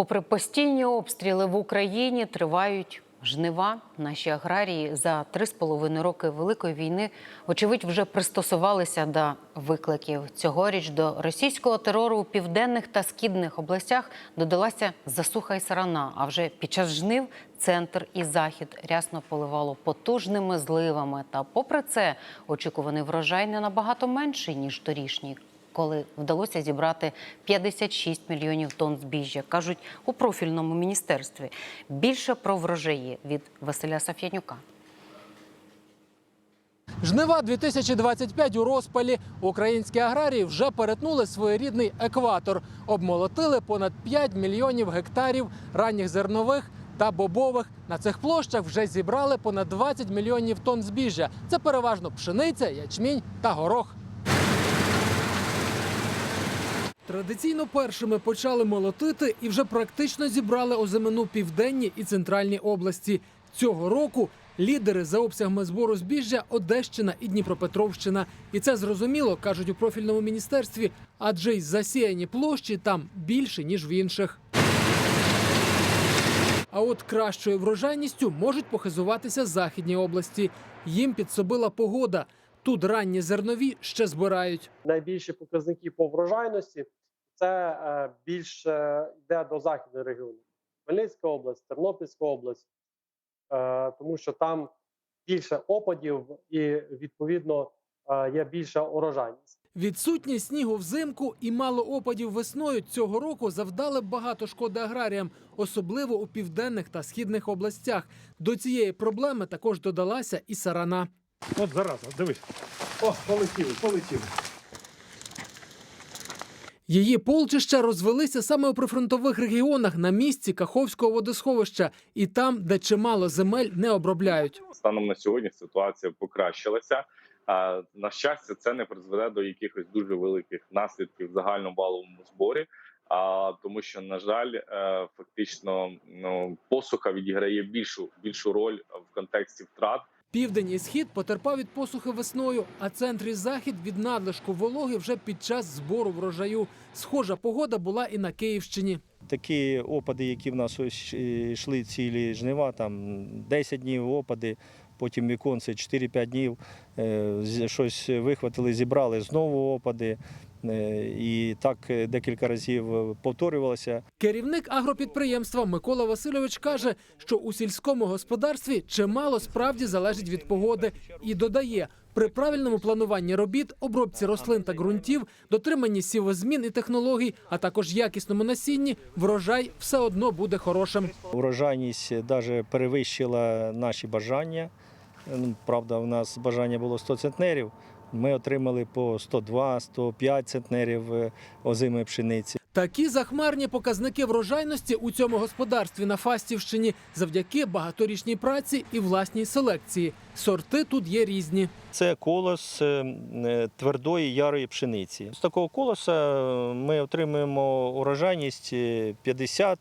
Попри постійні обстріли в Україні тривають жнива. Наші аграрії за три з половиною роки великої війни, очевидь, вже пристосувалися до викликів. Цьогоріч до російського терору у південних та східних областях додалася засуха і сарана. А вже під час жнив центр і захід рясно поливало потужними зливами. Та, попри це, очікуваний врожай не набагато менший ніж торішній коли вдалося зібрати 56 мільйонів тонн збіжжя, кажуть у профільному міністерстві. Більше про врожаї від Василя Саф'янюка. Жнива 2025 у розпалі. Українські аграрії вже перетнули своєрідний екватор. Обмолотили понад 5 мільйонів гектарів ранніх зернових та бобових. На цих площах вже зібрали понад 20 мільйонів тонн збіжжя. Це переважно пшениця, ячмінь та горох. Традиційно першими почали молотити і вже практично зібрали озимину південній і центральній області. Цього року лідери за обсягами збору збіжжя Одещина і Дніпропетровщина. І це зрозуміло, кажуть у профільному міністерстві, адже й засіяні площі там більше ніж в інших. А от кращою врожайністю можуть похизуватися західні області. Їм підсобила погода. Тут ранні зернові ще збирають. найбільші показники по врожайності це е, більше йде до західних регіонів. Хмельницька область, Тернопільська область, е, тому що там більше опадів і відповідно е, є більша урожайність. Відсутність снігу взимку і мало опадів весною цього року завдали багато шкоди аграріям, особливо у південних та східних областях. До цієї проблеми також додалася і сарана. От зараза, дивись. О, полетіли, полетіли. Її полчища розвелися саме у прифронтових регіонах на місці Каховського водосховища і там, де чимало земель не обробляють. станом на сьогодні ситуація покращилася. На щастя, це не призведе до якихось дуже великих наслідків в загальному валовому зборі. А тому, що на жаль, е, фактично ну посуха відіграє більшу більшу роль в контексті втрат. Південь і схід потерпав від посухи весною, а центр і захід від надлишку вологи вже під час збору врожаю. Схожа погода була і на Київщині. Такі опади, які в нас ось йшли цілі жнива, там 10 днів опади, потім віконце 4-5 днів, е, щось вихватили, зібрали знову опади. Е, І так е, декілька разів е, повторювалося. Керівник агропідприємства Микола Васильович каже, що у сільському господарстві чимало справді залежить від погоди, і додає. При правильному плануванні робіт, обробці рослин та ґрунтів, дотриманні сівозмін і технологій, а також якісному насінні, врожай все одно буде хорошим. Урожайність навіть перевищила наші бажання. Ну, Правда, у нас бажання було 100 центнерів. Ми отримали по 102-105 центнерів е, озимої пшениці. Такі захмарні показники врожайності у цьому господарстві на Фастівщині завдяки багаторічній праці і власній селекції. Сорти тут є різні. Це колос е, е, твердої ярої пшениці. З такого колоса ми отримуємо урожайність е, 50,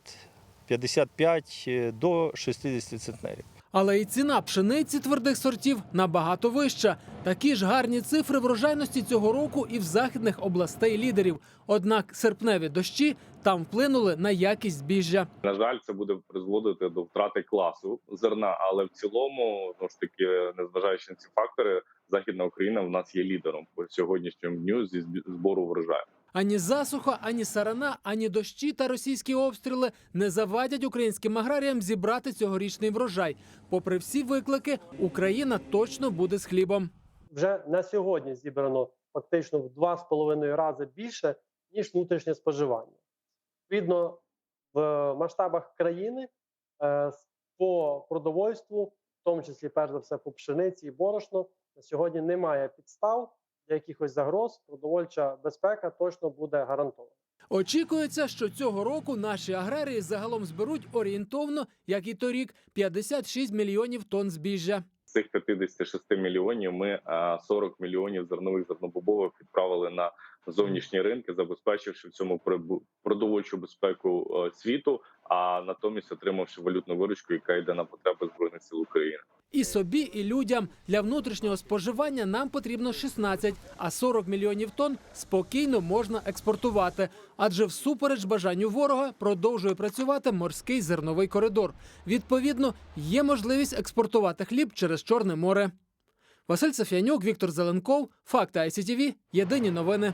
55 е, до 60 центнерів. Але і ціна пшениці твердих сортів набагато вища. Такі ж гарні цифри врожайності цього року і в західних областей лідерів. Однак серпневі дощі там вплинули на якість збіжжя. На жаль, це буде призводити до втрати класу зерна, але в цілому, знову ж таки, незважаючи на ці фактори, західна Україна в нас є лідером по сьогоднішньому дню зі збору врожаю. Ані засуха, ані сарана, ані дощі та російські обстріли не завадять українським аграріям зібрати цьогорічний врожай. Попри всі виклики, Україна точно буде з хлібом. Вже на сьогодні зібрано фактично в два з половиною рази більше ніж внутрішнє споживання. Відповідно, в масштабах країни е, по продовольству, в тому числі перш за все по пшениці і борошно, на сьогодні немає підстав для якихось загроз. Продовольча безпека точно буде гарантована. Очікується, що цього року наші аграрії загалом зберуть орієнтовно, як і торік, 56 мільйонів тонн збіжжя. З цих 56 мільйонів ми а, 40 мільйонів зернових зернобобових відправили на зовнішні ринки, забезпечивши в цьому продовольчу безпеку е, світу, а натомість отримавши валютну виручку, яка йде на потреби збройних сил України. І собі, і людям для внутрішнього споживання нам потрібно 16, а 40 мільйонів тонн спокійно можна експортувати. Адже всупереч бажанню ворога продовжує працювати морський зерновий коридор. Відповідно, є можливість експортувати хліб через Чорне море. Василь Сафянюк, Віктор Зеленков, Факти ICTV, Єдині новини.